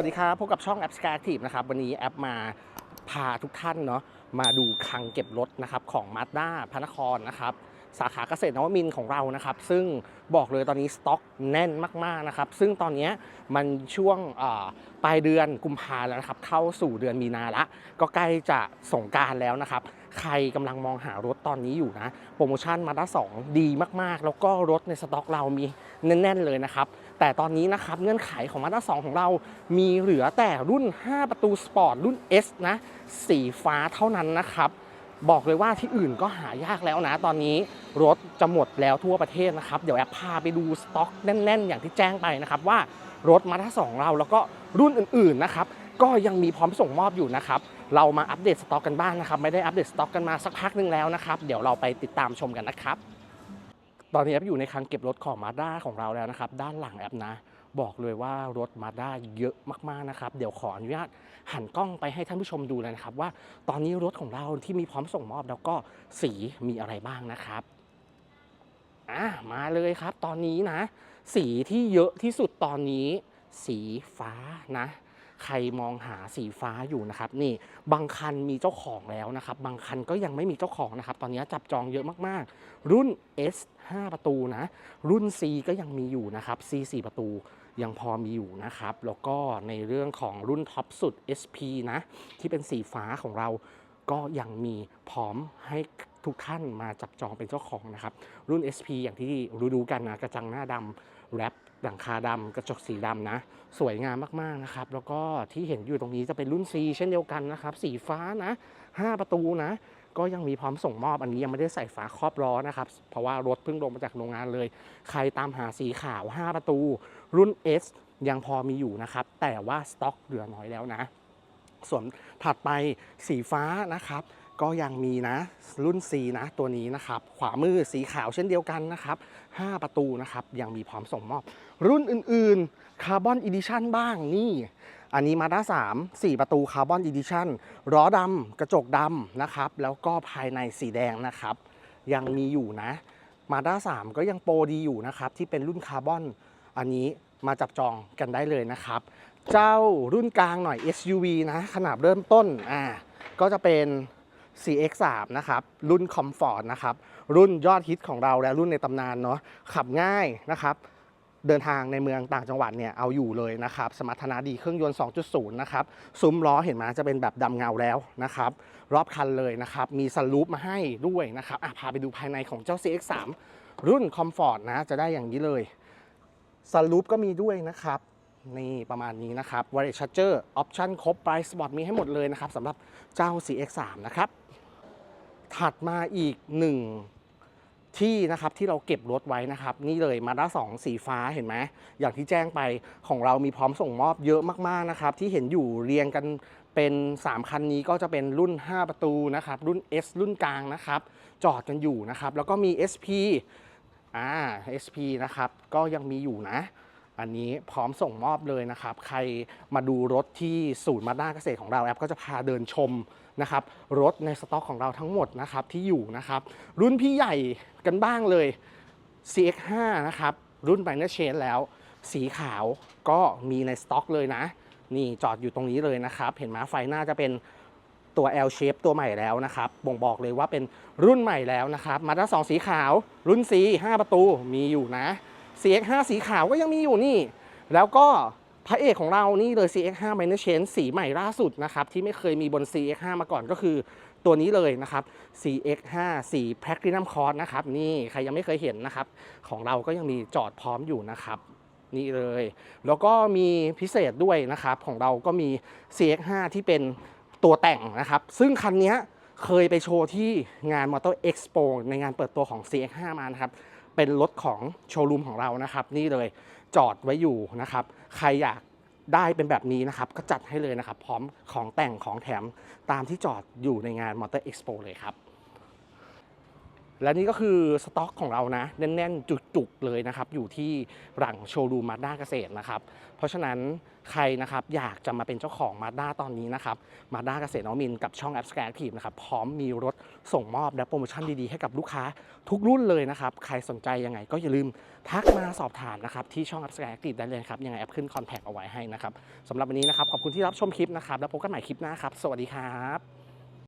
วัสดีครับพบกับช่องแอป Sky Active นะครับ วันนี้แอปมาพาทุกท่านเนาะมาดูคลังเก็บรถนะครับของ Mazda พระนครนะครับ สาขาเกษตรนวมินทร์ของเรานะครับ ซึ่งบอกเลยตอนนี้สต็อกแน่นมากๆนะครับ ซึ่งตอนนี้มันช่วงปลายเดือนกุมภาแล้วนะครับ เข้าสู่เดือนมีนาละ ก็ใกล้จะสงการแล้วนะครับ ใครกำลังมองหารถตอนนี้อยู่นะ โปรโมชั่นมาด้า2ดีมากๆ แล้วก็รถในสต็อกเรามีแน่น ๆ เลยนะครับ แต่ตอนนี้นะครับเงื่อนไขของมาด้า2ของเรามีเหลือแต่รุ่น 5 ประตูสปอร์ตรุ่น S นะสีฟ้าเท่านั้นนะครับ บอกเลยว่าที่อื่นก็หายากแล้วนะ ตอนนี้รถจะหมดแล้วทั่วประเทศนะครับ เดี๋ยวแอปพาไปดูสต็อกแน่น ๆ อย่างที่แจ้งไปนะครับว่ารถมาทั้งสองเราแล้วก็รุ่นอื่นๆนะครับก็ยังมีพร้อมส่งมอบอยู่นะครับ เรามาอัปเดตสต็อกกันบ้างนะครับ ไม่ได้อัปเดตสต็อกกันมาสักพักหนึงแล้วนะครับ เดี๋ยวเราไปติดตามชมกันนะครับ ตอนนี้แอปอยู่ในคลังเก็บรถของมาด้าของเราแล้วนะครับ ด้านหลังแอปนะ บอกเลยว่ารถมาด้าเยอะมากๆนะครับ เดี๋ยวขออนุญาตหันกล้องไปให้ท่านผู้ชมดูเลยนะครับ ว่าตอนนี้รถของเราที่มีพร้อมส่งมอบแล้วก็สีมีอะไรบ้างนะครับอะมาเลยครับ ตอนนี้นะ สีที่เยอะที่สุดตอนนี้ สีฟ้านะ ใครมองหาสีฟ้าอยู่นะครับนี่บางคันมีเจ้าของแล้วนะครับ บางคันก็ยังไม่มีเจ้าของนะครับ ตอนนี้จับจองเยอะมากๆ รุ่น S 5 ประตูนะ รุ่น C ก็ยังมีอยู่นะครับ C 4 ประตูยังพอมีอยู่นะครับ แล้วก็ในเรื่องของรุ่นท็อปสุด SP นะ ที่เป็นสีฟ้าของเราก็ยังมีพร้อมให้ทุกท่านมาจับจองเป็นเจ้าของนะครับ รุ่น SP อย่างที่รู้ๆกันนะ กระจังหน้าดำแรป หลังคาดำกระจกสีดำนะ สวยงามมากๆนะครับ แล้วก็ที่เห็นอยู่ตรงนี้จะเป็นรุ่น C เช่นเดียวกันนะครับ สีฟ้านะ 5 ประตูนะ ก็ยังมีพร้อมส่งมอบอันนี้ยังไม่ได้ใส่ฝาครอบล้อนะครับ เพราะว่ารถเพิ่งลงมาจากโรงงานเลย ใครตามหาสีขาว 5 ประตู รุ่น S ยังพอมีอยู่นะครับ แต่ว่าสต็อกเหลือน้อยแล้วนะ ส่วนถัดไปสีฟ้านะครับ ก็ยังมีนะรุ่น C นะตัวนี้นะครับ ขวามือสีขาวเช่นเดียวกันนะครับ 5 ประตูนะครับ ยังมีพร้อมส่งมอบ รุ่นอื่นๆคาร์บอนอีดิชันบ้างนี่อันนี้มาด้า3 4 ประตูคาร์บอนอีดิชันล้อดำกระจกดำนะครับ แล้วก็ภายในสีแดงนะครับ ยังมีอยู่นะมาด้า3ก็ยังโปรดีอยู่นะครับ ที่เป็นรุ่นคาร์บอนอันนี้มาจับจองกันได้เลยนะครับ เจ้ารุ่นกลางหน่อย SUV นะ ขนาดเริ่มต้นอ่าก็จะเป็น CX3 นะครับ รุ่น Comfort นะครับ รุ่นยอดฮิตของเราและรุ่นในตำนานเนาะ ขับง่ายนะครับ เดินทางในเมืองต่างจังหวัดเนี่ยเอาอยู่เลยนะครับ สมรรถนะดีเครื่องยนต์ 2.0 นะครับ ซุ้มล้อเห็นไหมจะเป็นแบบดำเงาแล้วนะครับ รอบคันเลยนะครับ มีสลูปมาให้ด้วยนะครับพาไปดูภายในของเจ้า CX3 รุ่น Comfort นะ จะได้อย่างนี้เลยสลูปก็มีด้วยนะครับนี่ประมาณนี้นะครับ w a r r a g e Charger Option ครบ Price Spot มีให้หมดเลยนะครับสำหรับเจ้า CX3 นะครับ ถัดมาอีกหนึ่งที่นะครับที่เราเก็บรถไว้นะครับ นี่เลยมาด้าสองสีฟ้าเห็นไหมอย่างที่แจ้งไปของเรามีพร้อมส่งมอบเยอะมากๆนะครับ ที่เห็นอยู่เรียงกันเป็น 3 คันนี้ก็จะเป็นรุ่น 5 ประตูนะครับ รุ่น S รุ่นกลางนะครับ จอดกันอยู่นะครับ แล้วก็มี SP อ่า SP นะครับ ก็ยังมีอยู่นะ อันนี้พร้อมส่งมอบเลยนะครับ ใครมาดูรถที่ศูนย์มาด้าเกษตรของเราแอปก็จะพาเดินชมนะครับรถในสต็อกของเราทั้งหมดนะครับที่อยู่นะครับ รุ่นพี่ใหญ่กันบ้างเลย CX5 นะครับ รุ่น b i n e r Chain แล้ว สีขาวก็มีในสต็อกเลยนะ นี่จอดอยู่ตรงนี้เลยนะครับ เห็นไหมไฟหน้าจะเป็นตัว L shape ตัวใหม่แล้วนะครับ บ่งบอกเลยว่าเป็นรุ่นใหม่แล้วนะครับมาด้า2สีขาว รุ่น C 5 ประตูมีอยู่นะ CX5 สีขาวก็ยังมีอยู่นี่ แล้วก็พระเอกของเรานี่เลย CX5 Minor Change สีใหม่ล่าสุดนะครับ ที่ไม่เคยมีบน CX5 มาก่อนก็คือตัวนี้เลยนะครับ CX5 สี Platinum Cross นะครับ นี่ใครยังไม่เคยเห็นนะครับ ของเราก็ยังมีจอดพร้อมอยู่นะครับนี่เลย แล้วก็มีพิเศษด้วยนะครับ ของเราก็มี CX5 ที่เป็นตัวแต่งนะครับ ซึ่งคันนี้เคยไปโชว์ที่งาน Motor Expo ในงานเปิดตัวของ CX5 มานะครับ เป็นรถของโชว์รูมของเรานะครับ นี่เลยจอดไว้อยู่นะครับ ใครอยากได้เป็นแบบนี้นะครับ ก็จัดให้เลยนะครับ พร้อมของแต่งของแถมตามที่จอดอยู่ในงาน Motor Expo เลยครับ และนี่ก็คือสต็อกของเรานะ แน่นๆ จุกๆ เลยนะครับ อยู่ที่หลังโชว์รูมมาด้าเกษตรนะครับ เพราะฉะนั้นใครนะครับอยากจะมาเป็นเจ้าของมาด้าตอนนี้นะครับมาด้าเกษตรนวมินกับช่องแอปสแกนทีฟนะครับพร้อมมีรถส่งมอบและโปรโมชั่นดีๆ ให้กับลูกค้าทุกรุ่นเลยนะครับ ใครสนใจยังไงก็อย่าลืมทักมาสอบถามนะครับที่ช่องแอปสแกนทีฟได้เลยครับยังไงแอปขึ้นคอนแทคเอาไว้ให้นะครับสำหรับวันนี้นะครับขอบคุณที่รับชมคลิปนะครับแล้วพบกันใหม่คลิปหน้าครับสวัสดีครับ